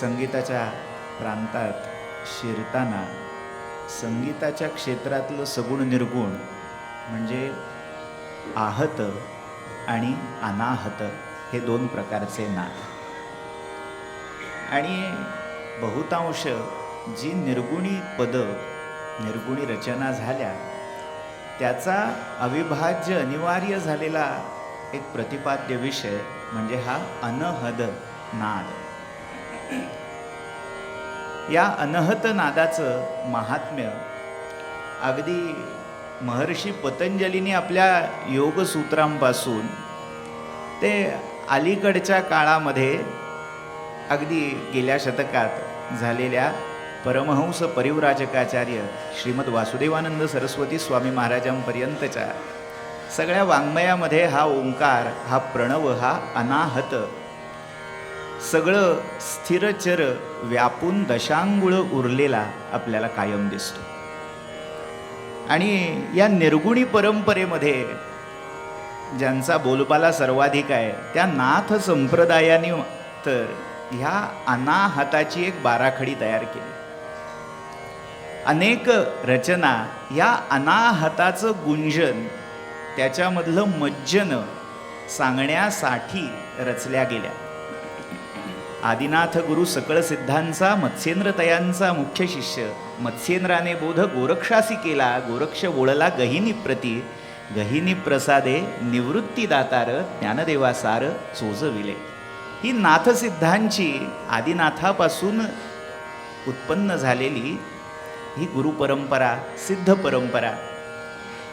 संगीताच्या प्रांतात शिरताना संगीताच्या क्षेत्रातलं सगुण निर्गुण म्हणजे आहत आणि अनाहत हे दोन प्रकारचे नाद. आणि बहुतांश जी निर्गुणी पदं निर्गुणी रचना झाल्या त्याचा अविभाज्य अनिवार्य झालेला एक प्रतिपाद्य विषय म्हणजे हा अनहद नाद. या अनहत नादाचं महात्म्य अगदी महर्षी पतंजलीने आपल्या योगसूत्रांपासून ते अलीकडच्या काळामध्ये अगदी गेल्या शतकात झालेल्या परमहंस परिवराजकाचार्य श्रीमद वासुदेवानंद सरस्वती स्वामी महाराजांपर्यंतच्या सगळ्या वाङ्मयामध्ये हा ओंकार हा प्रणव हा अनाहत सगळं स्थिरचर व्यापून दशांगुळ उरलेला आपल्याला कायम दिसतो. आणि या निर्गुणी परंपरेमध्ये ज्यांचा बोलबाला सर्वाधिक आहे त्या नाथ संप्रदायाने तर ह्या अनाहताची एक बाराखडी तयार केली. अनेक रचना या अनाहताचं गुंजन त्याच्यामधलं मज्जन सांगण्यासाठी रचल्या गेल्या. आदिनाथ गुरु सकळ सिद्धांचा मत्स्येंद्रतयांचा मुख्य शिष्य. मत्स्येंद्राने बोध गोरक्षासी केला गोरक्ष बोळला गहिनी प्रती. गहिनी प्रसादे निवृत्ती दातार ज्ञानदेवासार चोजविले ही नाथसिद्धांची आदिनाथापासून उत्पन्न झालेली ही गुरुपरंपरा सिद्ध परंपरा.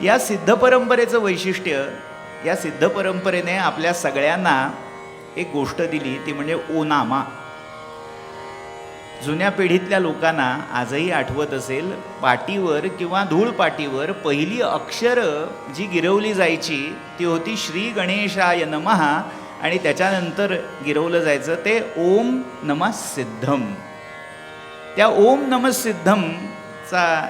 या सिद्ध परंपरेचं वैशिष्ट्य या सिद्ध परंपरेने आपल्या सगळ्यांना एक गोष्ट दिली ती म्हणजे ओनामा. जुन्या पिढीतल्या लोकांना आजही आठवत असेल पाटीवर किंवा धूळ पाटीवर पहिली अक्षर जी गिरवली जायची ती होती श्री गणेशाय नमहा आणि त्याच्यानंतर गिरवलं जायचं ते ओम नमः सिद्धम. त्या ओम नमः सिद्धमचा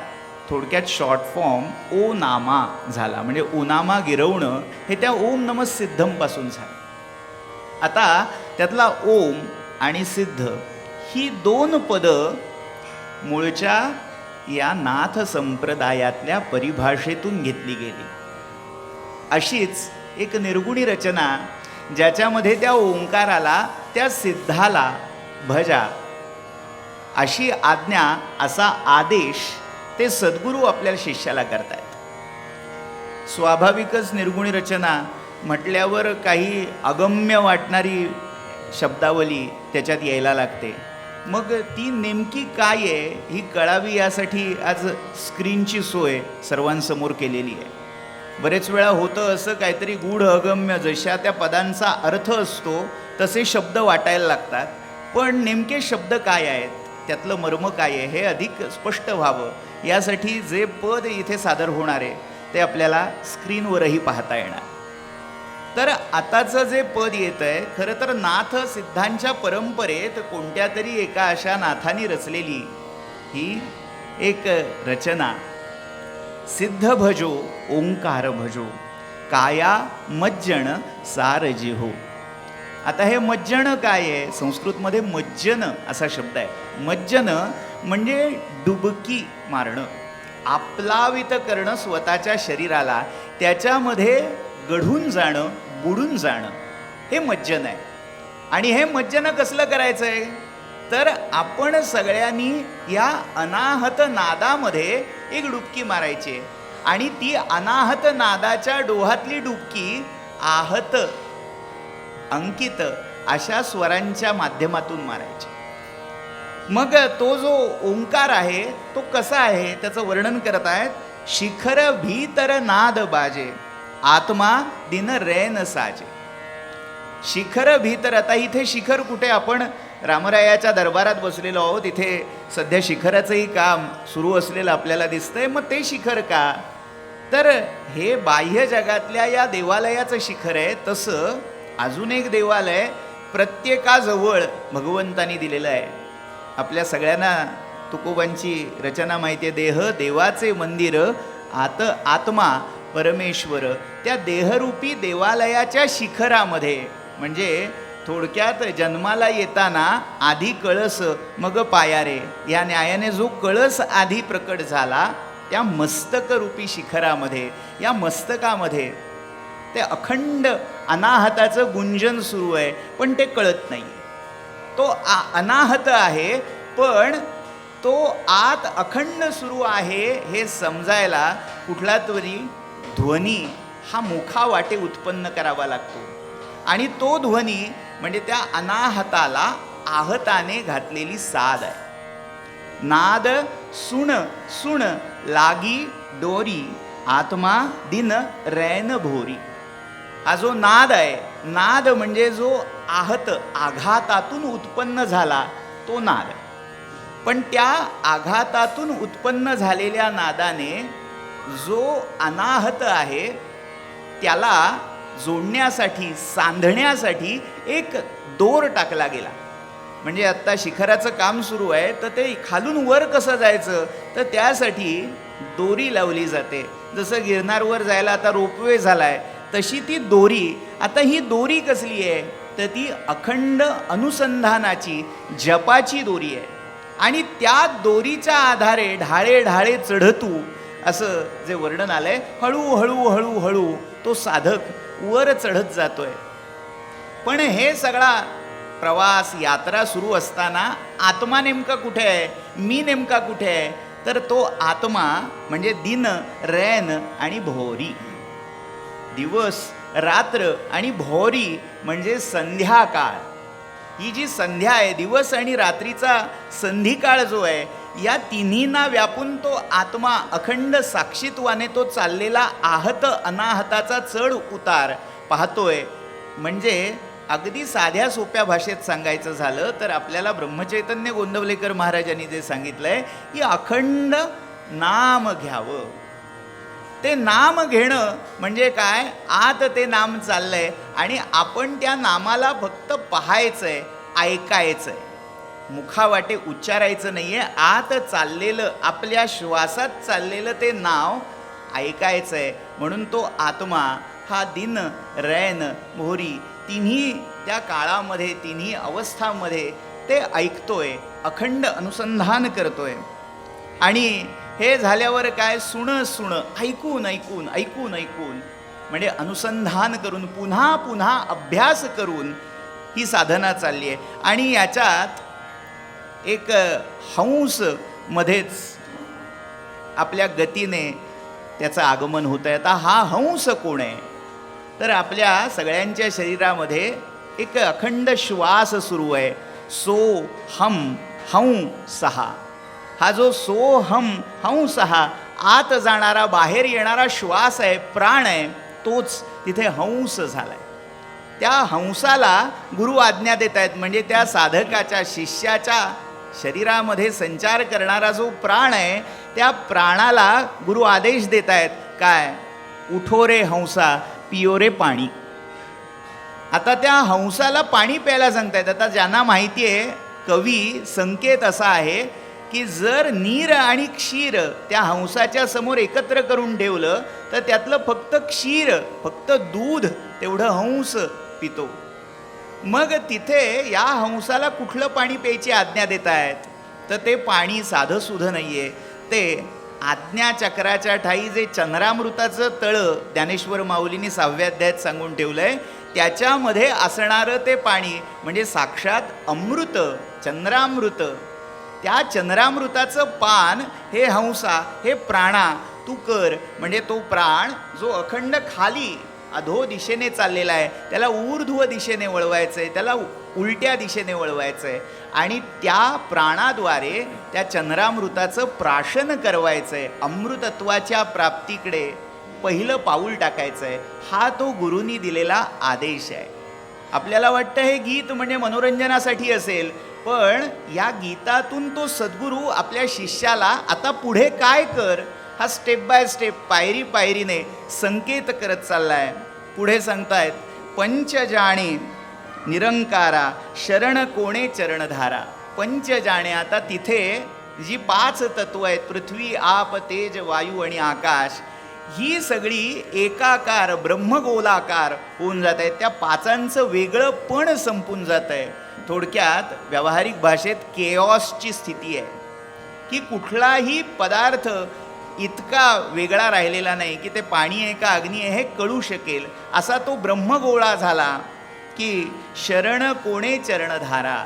थोडक्यात शॉर्ट फॉर्म ओ नामा झाला. म्हणजे ओनामा गिरवणं हे त्या ओम नमः सिद्धमपासून झालं. आता त्यातला ओम आणि सिद्ध ही दोन पदं मूळच्या या नाथ संप्रदायातल्या परिभाषेतून घेतली गेली. अशीच एक निर्गुणी रचना ज्याच्यामध्ये त्या ओंकाराला त्या सिद्धाला भजा. अशी आज्ञा असा आदेश ते सद्गुरू आपल्या शिष्याला करतायत. स्वाभाविकच निर्गुणी रचना म्हटल्यावर काही अगम्य वाटणारी शब्दावली त्याच्यात यायला लागते. मग ती नेमकी काय आहे ही कळावी यासाठी आज स्क्रीनची सोय सर्वांसमोर केलेली आहे. बरेच वेळा होतं असं काहीतरी गूढ अगम्य जशा त्या पदांचा अर्थ असतो तसे शब्द वाटायला लागतात. पण नेमके शब्द काय आहेत त्यातलं मर्म काय आहे हे अधिक स्पष्ट व्हावं. यासाठी जे पद इथे सादर होणार आहे ते आपल्याला स्क्रीनवरही पाहता येणार. तर आताचं जे पद येत आहे खरं तर नाथ सिद्धांच्या परंपरेत कोणत्या तरी एका अशा नाथांनी रचलेली ही एक रचना. सिद्ध भजो ओंकार भजो काया मज्जण सारजी हो आता हे मज्जण काय आहे? संस्कृतमध्ये मज्जन असा शब्द आहे. मज्जन म्हणजे डुबकी मारणं. आप्लावित करणं स्वतःच्या शरीराला. त्याच्यामध्ये गढून जाणं बुडून जाणं हे मज्जन आहे. आणि हे मज्जन कसलं करायचं आहे तर आपण सगळ्यांनी या अनाहत नादामध्ये एक डुबकी मारायची. आहे आणि ती अनाहत नादाच्या डोहातली डुबकी आहत अंकित अशा स्वरांच्या माध्यमातून मारायची. मग तो जो ओंकार आहे तो कसा आहे? त्याचं वर्णन करत आहेत शिखर भीतर नाद बाजे. आत्मा दिन रैन साजे. शिखर भीतर आता इथे शिखर कुठे? आपण रामरायाच्या दरबारात बसलेलो आहोत. इथे सध्या शिखराचंही काम सुरू असलेलं आपल्याला दिसतंय. मग ते शिखर का? तर हे बाह्य जगातल्या या देवालयाचं शिखर आहे. तसं अजून एक देवालय प्रत्येकाजवळ भगवंतानी दिलेलं आहे. आपल्या सगळ्यांना तुकोबांची रचना माहिती आहे. देह देवाचे मंदिर आत आत्मा परमेश्वर त्या देहरूपी देवालयाच्या शिखरामध्ये. म्हणजे थोडक्यात जन्माला येताना आधी कळस मग पायारे या न्यायाने जो कळस आधी प्रकट झाला त्या मस्तकरूपी शिखरामध्ये या मस्तकामध्ये ते अखंड अनाहताचं गुंजन सुरू आहे पण ते कळत नाही. तो आ अनाहत आहे पण तो आत अखंड सुरू आहे हे समजायला कुठला तरी ध्वनी हा मुखावाटे उत्पन्न करावा लागतो. आणि तो ध्वनी म्हणजे त्या अनाहताला आहताने घातलेली साद आहे. नाद सुण सुण लागी डोरी आत्मा दिन रैन भोरी. हा जो नाद आहे नाद म्हणजे जो आहत आघातातून उत्पन्न झाला तो नाद. पण त्या आघातातून उत्पन्न झालेल्या नादाने जो अनाहत आहे त्याला जोडण्यासाठी सांधण्यासाठी एक दोर टाकला गेला. म्हणजे आत्ता शिखराचं काम सुरू आहे तर ते खालून वर कसं जायचं? तर त्यासाठी दोरी लावली जाते. जसं गिरनारवर जायला आता रोपवे झाला आहे तशी ती दोरी आता ही दोरी कसली आहे? तर ती अखंड अनुसंधानाची जपाची दोरी आहे. आणि त्या दोरीच्या आधारे ढाळे ढाळे चढतू असं जे वर्णन आलंय हळूहळू हळूहळू तो साधक वर चढत जातोय. पण हे सगळा प्रवास यात्रा सुरू असताना आत्मा नेमका कुठे आहे? मी नेमका कुठे आहे? तर तो आत्मा म्हणजे दिन रैन आणि भोरी दिवस रात्र आणि भोरी म्हणजे संध्याकाळ. ही जी संध्या आहे दिवस आणि रात्रीचा संधिकाळ जो आहे या तिन्हींना व्यापून तो आत्मा अखंड साक्षीत्वाने तो चाललेला आहत अनाहताचा चढ उतार पाहतोय. म्हणजे अगदी साध्या सोप्या भाषेत सांगायचं झालं तर आपल्याला ब्रह्मचैतन्य गोंदवलेकर महाराजांनी जे सांगितलंय की अखंड नाम घ्यावं. ते नाम घेणं म्हणजे काय? आत ते नाम चाललंय आणि आपण त्या नामाला फक्त पाहायचंय ऐकायचंय. मुखावाटे उच्चारायचं नाही आहे आत चाललेलं आपल्या श्वासात चाललेलं ते नाव ऐकायचं आहे म्हणून तो आत्मा हा दिन रैन मोहरी तिन्ही त्या काळामध्ये तिन्ही अवस्थामध्ये ते ऐकतोय अखंड अनुसंधान करतोय. आणि हे झाल्यावर काय? सुण सुण ऐकून ऐकून ऐकून ऐकून. म्हणजे अनुसंधान करून पुन्हा पुन्हा अभ्यास करून ही साधना चालली आहे आणि याच्यात एक हंस मध्येच आपल्या गतीने त्याचं आगमन होतं आहे आता हा हंस कोण आहे? तर आपल्या सगळ्यांच्या शरीरामध्ये एक अखंड श्वास सुरू आहे. सो हम हं सहा. हा जो सो हम हं सहा आत जाणारा बाहेर येणारा श्वास आहे प्राण आहे तोच तिथे हंस झाला आहे त्या हंसाला गुरु आज्ञा देत आहेत म्हणजे त्या साधकाच्या शिष्याच्या शरीरामध्ये संचार करणारा जो प्राण आहे त्या प्राणाला गुरु आदेश देत आहेत काय? उठो रे हंसा पियो रे पाणी. आता त्या हंसाला पाणी प्यायला सांगतायत. आता ज्यांना माहिती आहे कवी संकेत असा आहे की जर नीर आणि क्षीर त्या हंसाच्या समोर एकत्र करून ठेवलं तर त्यातलं फक्त क्षीर फक्त दूध तेवढं हंस पितो. मग तिथे या हंसाला कुठलं पाणी प्यायची आज्ञा देत आहेत तर ते पाणी साधं सुधं नाही आहे ते आज्ञाचक्राच्या ठाई जे चंद्रामृताचं तळं ज्ञानेश्वर माऊलींनी सहाव्या अध्यायात सांगून ठेवलं आहे त्याच्यामध्ये असणारं ते पाणी म्हणजे साक्षात अमृत चंद्रामृत. त्या चंद्रामृताचं पान हे हंसा हे प्राणा तू कर म्हणजे तो प्राण जो अखंड खाली अधो दिशेने चाललेला आहे. त्याला ऊर्ध्व दिशेने वळवायचं आहे त्याला उलट्या दिशेने वळवायचं आहे आणि त्या प्राणाद्वारे त्या चंद्रामृताचं प्राशन करवायचं आहे अमृतत्वाच्या प्राप्तीकडे पहिलं पाऊल टाकायचं आहे हा तो गुरुनी दिलेला आदेश आहे. आपल्याला वाटतं हे गीत म्हणजे मनोरंजनासाठी असेल पण या गीतातून तो सद्गुरू आपल्या शिष्याला आता पुढे काय कर? हा स्टेप बाय स्टेप पायरी पायरीने संकेत करत चाललाय. पुढे सांगतायत पंच जाणे निरंकारा शरण कोणे चरणधारा. पंच जाणे आता तिथे जी पाच तत्व आहेत पृथ्वी आप तेज वायू आणि आकाश ही सगळी एकाकार ब्रह्मगोलाकार होऊन जात आहेत त्या पाचांचं वेगळं पण संपून जात आहे थोडक्यात व्यावहारिक भाषेत केऑसची स्थिती आहे. की कुठलाही पदार्थ इतका वेगळा राहिलेला नाही की ते पाणी आहे का अग्नी आहे हे कळू शकेल. असा तो ब्रह्मगोळा झाला की शरण कोणे चरणधारा?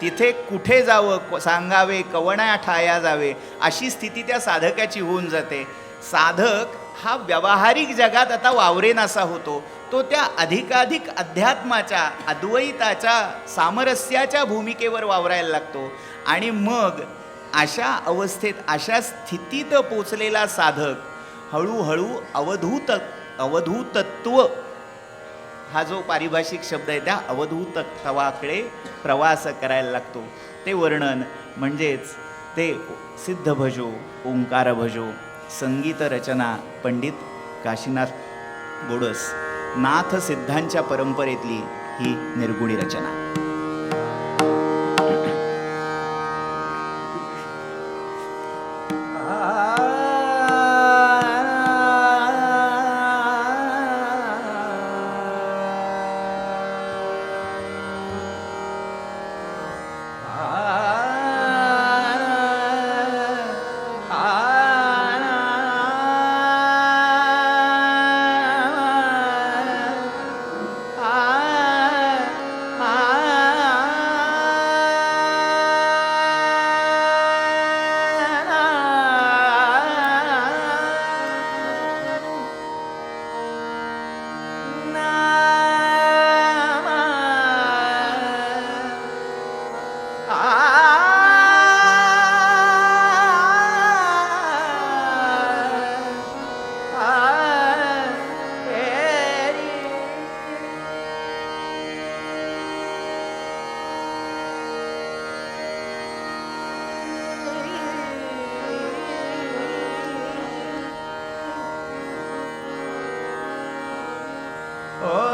तिथे कुठे जावं? सांगावे कवणा ठाया जावे? अशी स्थिती त्या साधकाची होऊन जाते. साधक हा व्यावहारिक जगात आता वावरेनासा होतो. तो त्या अधिकाधिक अध्यात्माच्या अद्वैताच्या सामरस्याच्या भूमिकेवर वावरायला लागतो. आणि मग अशा अवस्थेत अशा स्थितीत पोचलेला साधक हळूहळू अवधूत अवधूतत्व हा जो पारिभाषिक शब्द आहे त्या अवधूतत्वाकडे प्रवास करायला लागतो. ते वर्णन म्हणजेच ते सिद्ध भजो ओंकार भजो संगीत रचना पंडित काशीनाथ गोडस नाथ सिद्धांच्या परंपरेतली ही निर्गुणी रचना. Oh.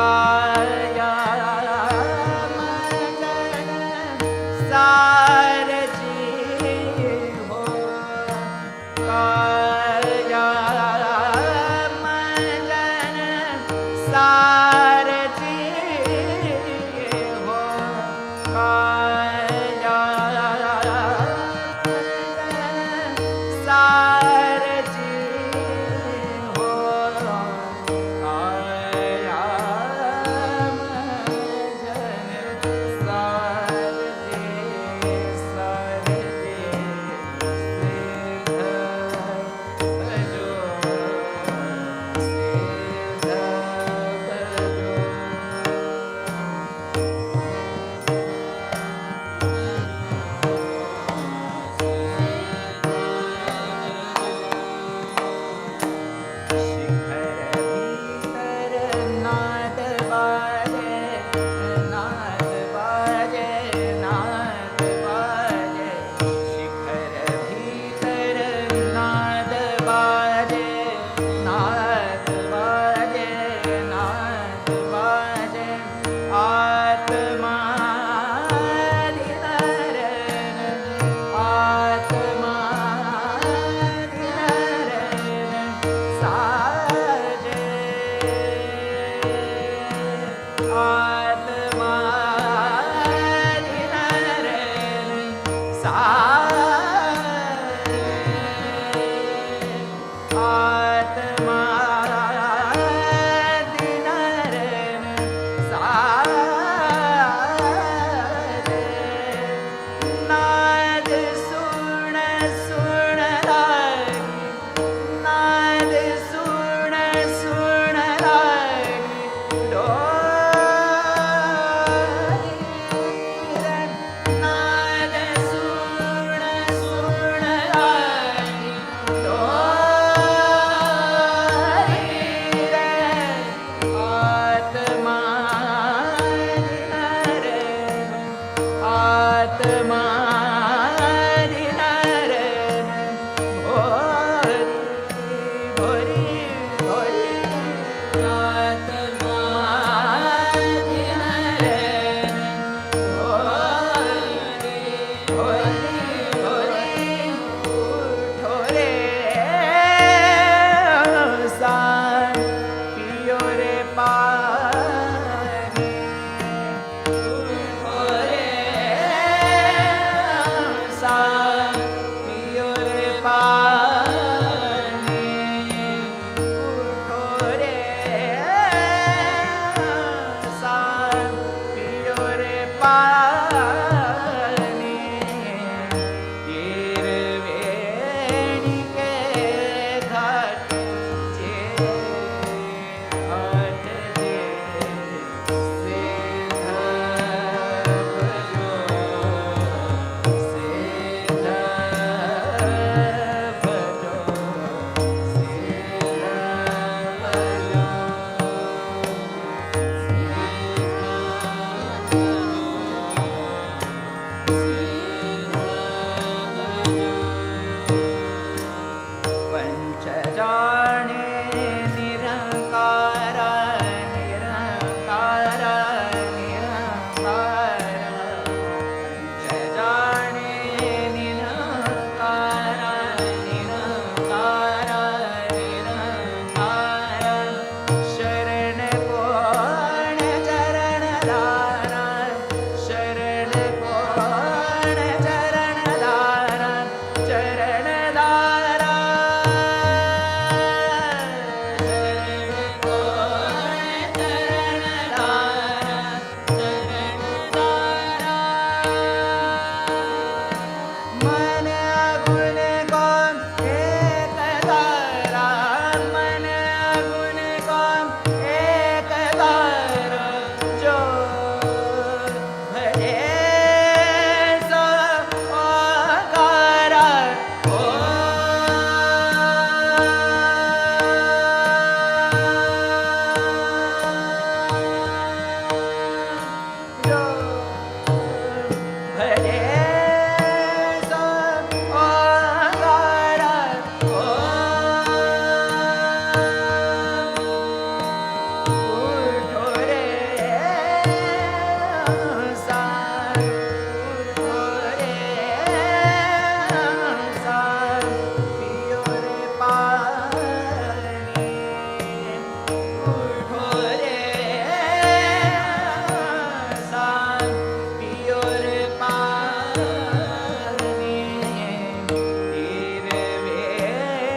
か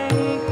take